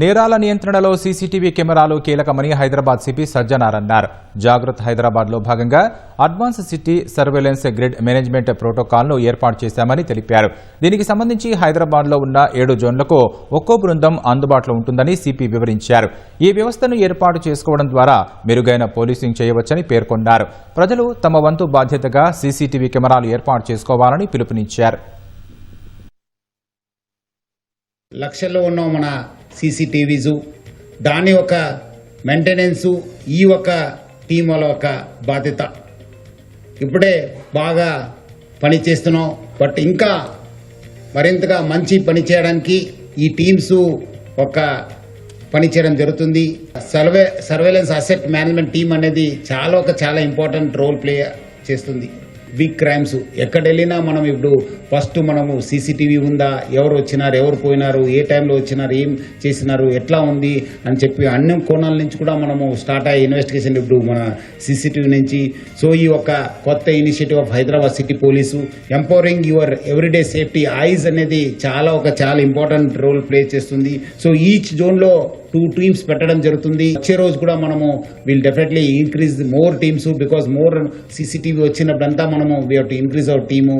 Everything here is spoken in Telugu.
నేరాల నియంత్రణలో సీసీటీవీ కెమెరాలు కీలకమని హైదరాబాద్ సిపి సజ్జనార్ అన్నారు. జాగ్రత్త హైదరాబాద్లో భాగంగా advance city surveillance grid management ప్రోటోకాల్ను ఏర్పాటు చేశామని తెలిపారు. దీనికి సంబంధించి హైదరాబాద్లో ఉన్న ఏడు జోన్లకు ఒక్కో బృందం అందుబాటులో ఉంటుందని సిపి వివరించారు. ఈ వ్యవస్థను ఏర్పాటు చేసుకోవడం ద్వారా మెరుగైన పోలీసింగ్ చేయవచ్చని పేర్కొన్నారు. ప్రజలు తమ వంతు బాధ్యతగా సీసీటీవీ కెమెరాలు ఏర్పాటు చేసుకోవాలని పిలుపునిచ్చారు. లక్షల్లో ఉన్న మన సీసీటీవీసు దాని ఒక మెయింటెనెన్సు ఈ ఒక టీం వాళ్ళ ఒక బాధ్యత. ఇప్పుడే బాగా పని చేస్తున్నాం. బట్ ఇంకా మరింతగా మంచి పని చేయడానికి ఈ టీమ్స్ ఒక పని చేయడం జరుగుతుంది. Survey surveillance asset management team అనేది చాలా ఒక చాలా ఇంపార్టెంట్ రోల్ ప్లే చేస్తుంది. బిగ్ క్రైమ్స్ ఎక్కడ వెళ్ళినా మనం ఇప్పుడు ఫస్ట్ మనము సీసీటీవీ ఉందా? ఎవరు వచ్చినారు? ఎవరు పోయినారు? ఏ టైంలో వచ్చినారు? ఏం చేసినారు? ఎట్లా ఉంది? అని చెప్పి అన్ని కోణాల నుంచి కూడా మనము స్టార్ట్ అయ్యే ఇన్వెస్టిగేషన్ ఇప్పుడు మన సీసీటీవీ నుంచి. సో ఈ ఒక కొత్త initiative of Hyderabad city police empowering your everyday safety eyes అనేది చాలా ఒక చాలా ఇంపార్టెంట్ రోల్ ప్లే చేస్తుంది. సో ఈచ్ జోన్లో టూ టీమ్స్ పెట్టడం జరుగుతుంది. వచ్చే రోజు కూడా మనము will definitely increase more teams because more CCTV వచ్చినప్పుడంతా మనము we to increase our team